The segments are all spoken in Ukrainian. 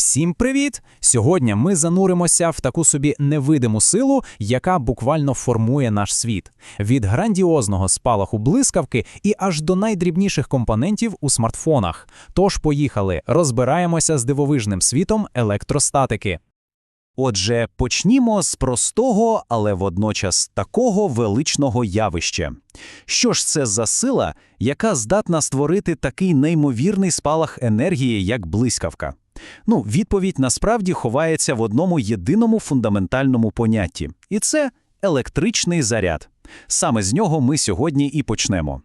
Всім привіт! Сьогодні ми зануримося в таку собі невидиму силу, яка буквально формує наш світ. Від грандіозного спалаху блискавки і аж до найдрібніших компонентів у смартфонах. Тож поїхали, розбираємося з дивовижним світом електростатики. Отже, почнімо з простого, але водночас такого величного явища. Що ж це за сила, яка здатна створити такий неймовірний спалах енергії, як блискавка? Ну, відповідь насправді ховається в одному єдиному фундаментальному понятті, і це електричний заряд. Саме з нього ми сьогодні і почнемо.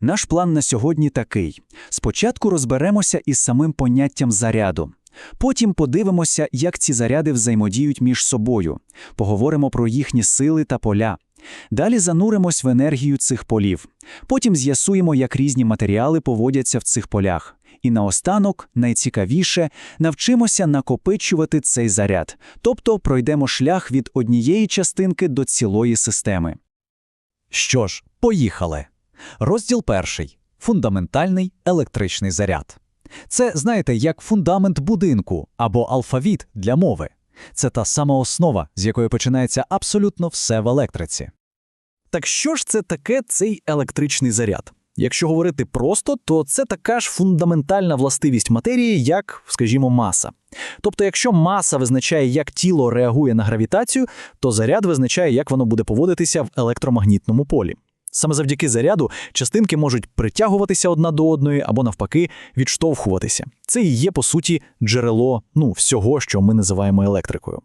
Наш план на сьогодні такий: спочатку розберемося із самим поняттям заряду. Потім подивимося, як ці заряди взаємодіють між собою, поговоримо про їхні сили та поля. Далі зануримось в енергію цих полів. Потім з'ясуємо, як різні матеріали поводяться в цих полях. І наостанок, найцікавіше, навчимося накопичувати цей заряд, тобто пройдемо шлях від однієї частинки до цілої системи. Що ж, поїхали. Розділ перший фундаментальний електричний заряд. Це, знаєте, як фундамент будинку або алфавіт для мови. Це та сама основа, з якої починається абсолютно все в електриці. Так що ж це таке цей електричний заряд? Якщо говорити просто, то це така ж фундаментальна властивість матерії, як, скажімо, маса. Тобто, якщо маса визначає, як тіло реагує на гравітацію, то заряд визначає, як воно буде поводитися в електромагнітному полі. Саме завдяки заряду частинки можуть притягуватися одна до одної або навпаки відштовхуватися. Це і є по суті джерело ну всього, що ми називаємо електрикою.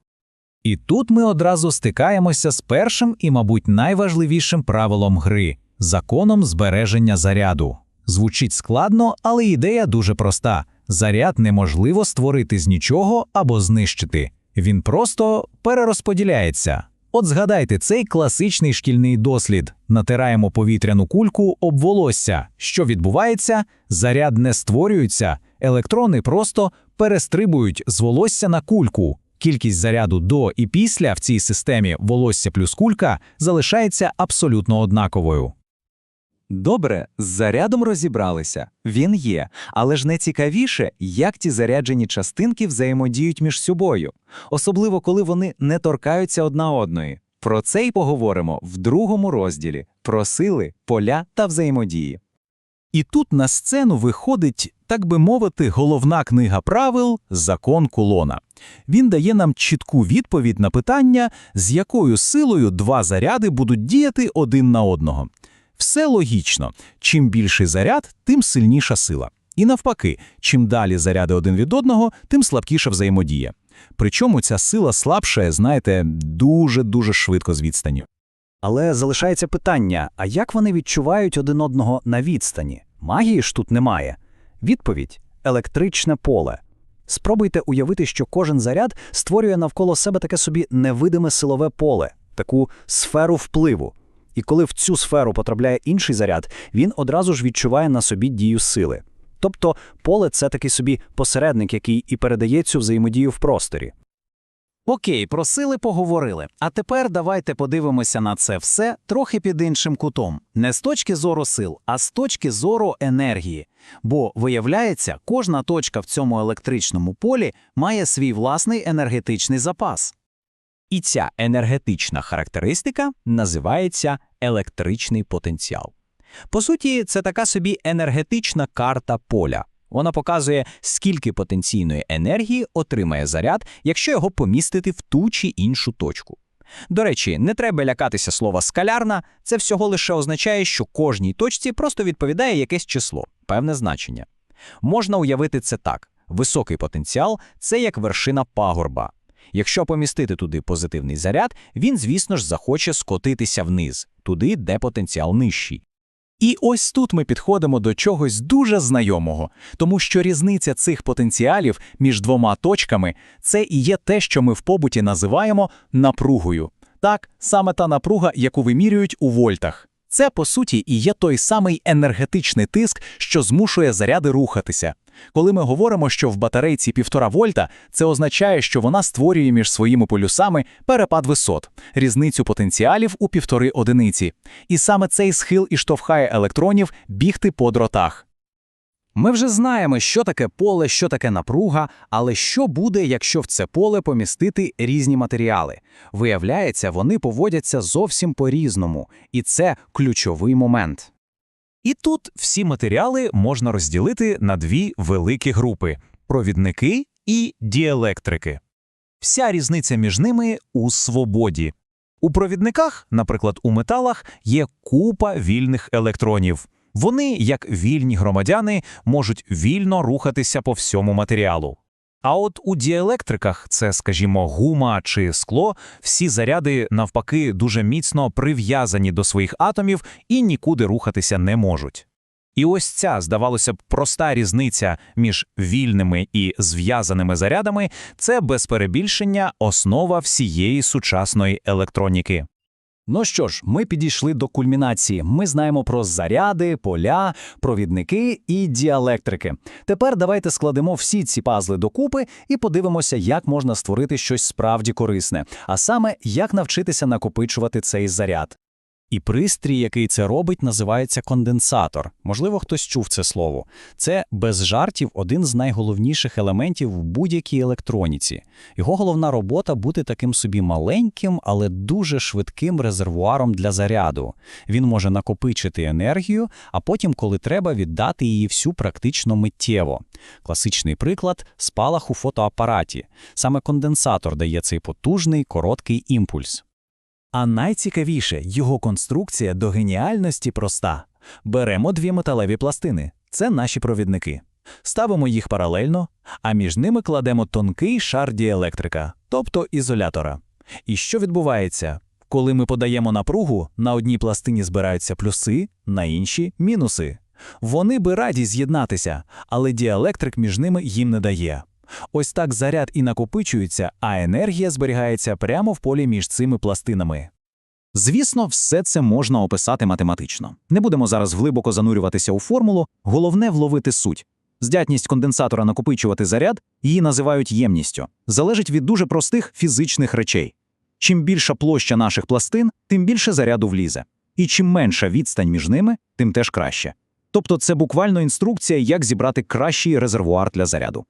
І тут ми одразу стикаємося з першим і, мабуть, найважливішим правилом гри законом збереження заряду. Звучить складно, але ідея дуже проста: заряд неможливо створити з нічого або знищити. Він просто перерозподіляється. От згадайте цей класичний шкільний дослід: натираємо повітряну кульку об волосся. Що відбувається? Заряд не створюється, електрони просто перестрибують з волосся на кульку. Кількість заряду до і після в цій системі волосся плюс кулька залишається абсолютно однаковою. Добре, з зарядом розібралися. Він є, але ж найцікавіше, як ті заряджені частинки взаємодіють між собою, особливо коли вони не торкаються одна одної. Про це й поговоримо в другому розділі про сили, поля та взаємодії. І тут на сцену виходить, так би мовити, головна книга правил закон кулона. Він дає нам чітку відповідь на питання, з якою силою два заряди будуть діяти один на одного. Все логічно. Чим більший заряд, тим сильніша сила. І навпаки, чим далі заряди один від одного, тим слабкіша взаємодія. Причому ця сила слабшає, знаєте, дуже-дуже швидко з відстані. Але залишається питання: а як вони відчувають один одного на відстані? Магії ж тут немає. Відповідь електричне поле. Спробуйте уявити, що кожен заряд створює навколо себе таке собі невидиме силове поле, таку сферу впливу. І коли в цю сферу потрапляє інший заряд, він одразу ж відчуває на собі дію сили. Тобто поле це такий собі посередник, який і передає цю взаємодію в просторі. Окей, про сили поговорили. А тепер давайте подивимося на це все трохи під іншим кутом. Не з точки зору сил, а з точки зору енергії. Бо, виявляється, кожна точка в цьому електричному полі має свій власний енергетичний запас. І ця енергетична характеристика називається електричний потенціал. По суті, це така собі енергетична карта поля. Вона показує, скільки потенційної енергії отримає заряд, якщо його помістити в ту чи іншу точку. До речі, не треба лякатися слова скалярна, це всього лише означає, що кожній точці просто відповідає якесь число, певне значення. Можна уявити це так: високий потенціал це як вершина пагорба. Якщо помістити туди позитивний заряд, він, звісно ж, захоче скотитися вниз, туди, де потенціал нижчий. І ось тут ми підходимо до чогось дуже знайомого, тому що різниця цих потенціалів між двома точками це і є те, що ми в побуті називаємо напругою. Так, саме та напруга, яку вимірюють у вольтах. Це, по суті, і є той самий енергетичний тиск, що змушує заряди рухатися. Коли ми говоримо, що в батарейці 1,5 вольта, це означає, що вона створює між своїми полюсами перепад висот, різницю потенціалів у півтори одиниці. І саме цей схил і штовхає електронів бігти по дротах. Ми вже знаємо, що таке поле, що таке напруга, але що буде, якщо в це поле помістити різні матеріали? Виявляється, вони поводяться зовсім по-різному, і це ключовий момент. І тут всі матеріали можна розділити на дві великі групи – провідники і діелектрики. Вся різниця між ними у свободі. У провідниках, наприклад, у металах, є купа вільних електронів. Вони, як вільні громадяни, можуть вільно рухатися по всьому матеріалу. А от у діелектриках, це, скажімо, гума чи скло, всі заряди, навпаки, дуже міцно прив'язані до своїх атомів і нікуди рухатися не можуть. І ось ця, здавалося б, проста різниця між вільними і зв'язаними зарядами – це без перебільшення основа всієї сучасної електроніки. Ну що ж, ми підійшли до кульмінації. Ми знаємо про заряди, поля, провідники і діелектрики. Тепер давайте складемо всі ці пазли докупи і подивимося, як можна створити щось справді корисне, а саме, як навчитися накопичувати цей заряд. І пристрій, який це робить, називається конденсатор. Можливо, хтось чув це слово. Це без жартів один з найголовніших елементів в будь-якій електроніці. Його головна робота бути таким собі маленьким, але дуже швидким резервуаром для заряду. Він може накопичити енергію, а потім, коли треба, віддати її всю практично миттєво. Класичний приклад спалах у фотоапараті. Саме конденсатор дає цей потужний короткий імпульс. А найцікавіше, його конструкція до геніальності проста. Беремо дві металеві пластини. Це наші провідники. Ставимо їх паралельно, а між ними кладемо тонкий шар діелектрика, тобто ізолятора. І що відбувається? Коли ми подаємо напругу, на одній пластині збираються плюси, на іншій – мінуси. Вони би раді з'єднатися, але діелектрик між ними їм не дає. Ось так заряд і накопичується, а енергія зберігається прямо в полі між цими пластинами. Звісно, все це можна описати математично. Не будемо зараз глибоко занурюватися у формулу, головне вловити суть. Здатність конденсатора накопичувати заряд, її називають ємністю, залежить від дуже простих фізичних речей. Чим більша площа наших пластин, тим більше заряду влізе. І чим менша відстань між ними, тим теж краще. Тобто це буквально інструкція, як зібрати кращий резервуар для заряду.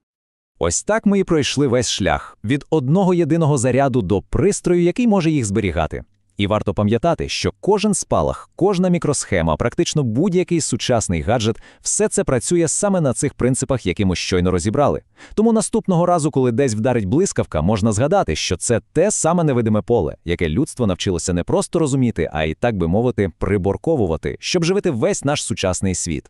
Ось так ми і пройшли весь шлях – від одного єдиного заряду до пристрою, який може їх зберігати. І варто пам'ятати, що кожен спалах, кожна мікросхема, практично будь-який сучасний гаджет – все це працює саме на цих принципах, які ми щойно розібрали. Тому наступного разу, коли десь вдарить блискавка, можна згадати, що це те саме невидиме поле, яке людство навчилося не просто розуміти, а й, так би мовити, приборковувати, щоб живити весь наш сучасний світ.